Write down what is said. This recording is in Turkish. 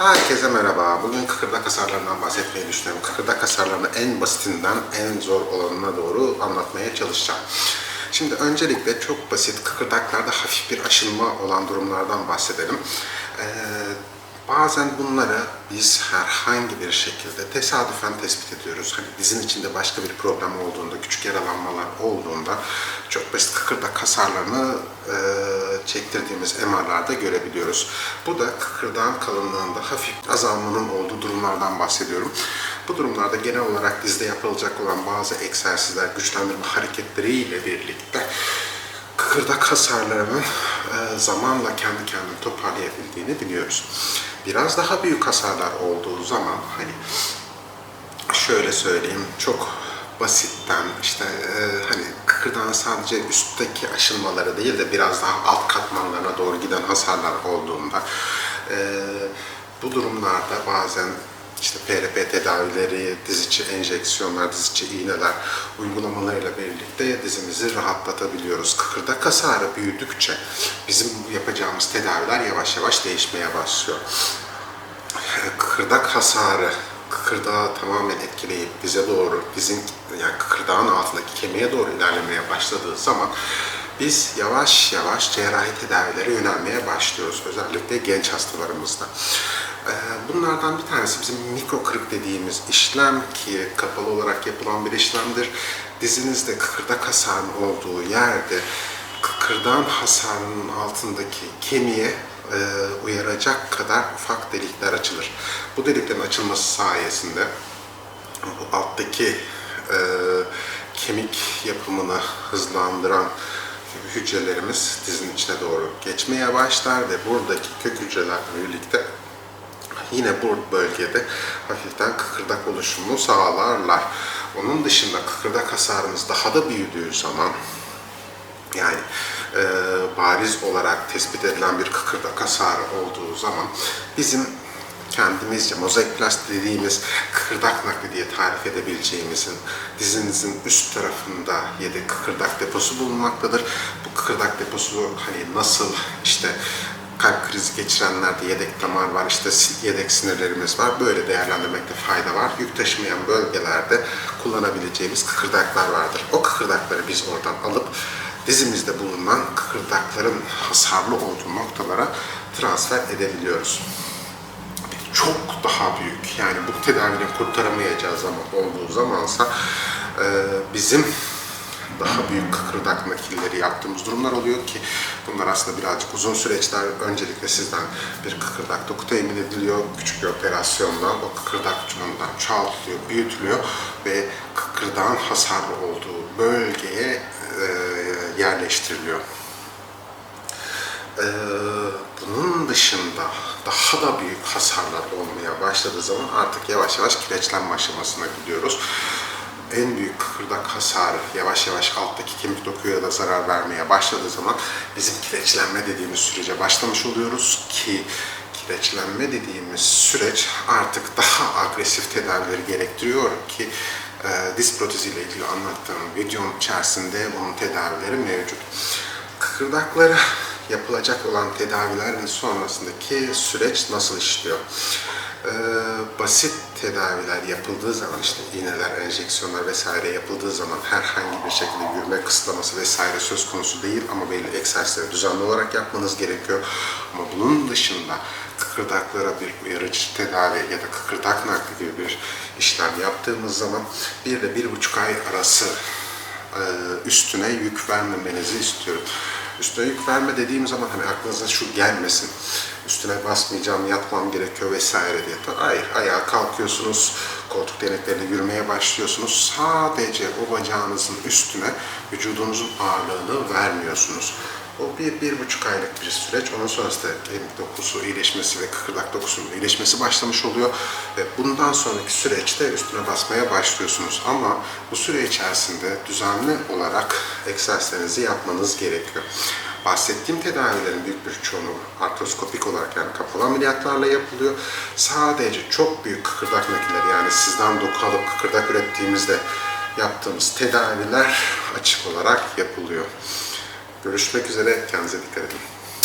Herkese merhaba. Bugün kıkırdak hasarlarından bahsetmeyi düşünüyorum. Kıkırdak hasarlarını en basitinden en zor olanına doğru anlatmaya çalışacağım. Şimdi öncelikle çok basit kıkırdaklarda hafif bir aşınma olan durumlardan bahsedelim. Ee, bazen bunları biz herhangi bir şekilde tesadüfen tespit ediyoruz. Hani dizin içinde başka bir problem olduğunda, küçük yaralanmalar olduğunda çok basit kıkırdak hasarlarını e, çektirdiğimiz MR'larda görebiliyoruz. Bu da kıkırdağın kalınlığında hafif azalmanın olduğu durumlardan bahsediyorum. Bu durumlarda genel olarak dizde yapılacak olan bazı egzersizler, güçlendirme hareketleriyle birlikte kıkırdak hasarlarının e, zamanla kendi kendini toparlayabildiğini biliyoruz. Biraz daha büyük hasarlar olduğu zaman hani şöyle söyleyeyim çok basitten işte e, hani kıkırdağın sadece üstteki aşınmaları değil de biraz daha alt katmanlarına doğru giden hasarlar olduğunda e, bu durumlarda bazen işte PRP tedavileri, diz içi enjeksiyonlar, diz içi iğneler uygulamalarıyla birlikte dizimizi rahatlatabiliyoruz. Kıkırdak hasarı büyüdükçe bizim yapacağımız tedaviler yavaş yavaş değişmeye başlıyor kıkırdak hasarı kıkırdağı tamamen etkileyip bize doğru, bizim yani kıkırdağın altındaki kemiğe doğru ilerlemeye başladığı zaman biz yavaş yavaş cerrahi tedavilere yönelmeye başlıyoruz. Özellikle genç hastalarımızda. Ee, Bunlardan bir tanesi bizim mikro kırık dediğimiz işlem ki kapalı olarak yapılan bir işlemdir. Dizinizde kıkırdak hasarının olduğu yerde kıkırdağın hasarının altındaki kemiğe e, uyaracak kadar ufak delikler açılır. Bu deliklerin açılması sayesinde bu alttaki e, kemik yapımını hızlandıran hücrelerimiz dizin içine doğru geçmeye başlar ve buradaki kök hücrelerle birlikte yine bu bölgede hafiften kıkırdak oluşumunu sağlarlar. Onun dışında kıkırdak hasarımız daha da büyüdüğü zaman yani e, bariz olarak tespit edilen bir kıkırdak hasarı olduğu zaman bizim kendimizce mozaikplast dediğimiz kıkırdak nakli diye tarif edebileceğimizin dizinizin üst tarafında yedek kıkırdak deposu bulunmaktadır. Bu kıkırdak deposu hani nasıl işte kalp krizi geçirenlerde yedek damar var, işte yedek sinirlerimiz var. Böyle değerlendirmekte fayda var. Yük taşımayan bölgelerde kullanabileceğimiz kıkırdaklar vardır. O kıkırdakları biz oradan alıp dizimizde bulunan kıkırdakların hasarlı olduğu noktalara transfer edebiliyoruz. Çok daha büyük yani bu tedavinin kurtaramayacağı zaman olduğu zamansa e, bizim daha büyük kıkırdak nakilleri yaptığımız durumlar oluyor ki bunlar aslında birazcık uzun süreçler. Öncelikle sizden bir kıkırdak doku temin ediliyor. Küçük bir operasyonla o kıkırdak ucundan çoğaltılıyor, büyütülüyor ve kıkırdağın hasarlı olduğu bölgeye e, yerleştiriliyor. Ee, bunun dışında daha da büyük hasarlar olmaya başladığı zaman artık yavaş yavaş kireçlenme aşamasına gidiyoruz. En büyük kıkırdak hasarı yavaş yavaş alttaki kemik dokuya da zarar vermeye başladığı zaman bizim kireçlenme dediğimiz sürece başlamış oluyoruz ki kireçlenme dediğimiz süreç artık daha agresif tedavileri gerektiriyor ki e, diz protezi ile ilgili anlattığım videonun içerisinde bunun tedavileri mevcut. Kıkırdaklara yapılacak olan tedavilerin sonrasındaki süreç nasıl işliyor? Ee, basit tedaviler yapıldığı zaman işte iğneler, enjeksiyonlar vesaire yapıldığı zaman herhangi bir şekilde yürüme kısıtlaması vesaire söz konusu değil ama belli egzersizleri düzenli olarak yapmanız gerekiyor. Ama bunun dışında kıkırdaklara bir uyarıcı tedavi ya da kıkırdak nakli gibi bir işlem yaptığımız zaman bir de bir buçuk ay arası e, üstüne yük vermemenizi istiyorum. Üstüne yük verme dediğim zaman hani aklınıza şu gelmesin. Üstüne basmayacağım, yatmam gerekiyor vesaire diye. Hayır, ayağa kalkıyorsunuz, koltuk deneklerine yürümeye başlıyorsunuz. Sadece o bacağınızın üstüne vücudunuzun ağırlığını vermiyorsunuz. O bir, bir buçuk aylık bir süreç. Ondan sonrasında kemik dokusu iyileşmesi ve kıkırdak dokusunun iyileşmesi başlamış oluyor. Ve bundan sonraki süreçte üstüne basmaya başlıyorsunuz. Ama bu süre içerisinde düzenli olarak egzersizlerinizi yapmanız gerekiyor. Bahsettiğim tedavilerin büyük bir çoğunluğu artroskopik olarak yani kapalı ameliyatlarla yapılıyor. Sadece çok büyük kıkırdak nakilleri yani sizden doku alıp kıkırdak ürettiğimizde yaptığımız tedaviler açık olarak yapılıyor. Görüşmek üzere. Kendinize dikkat edin.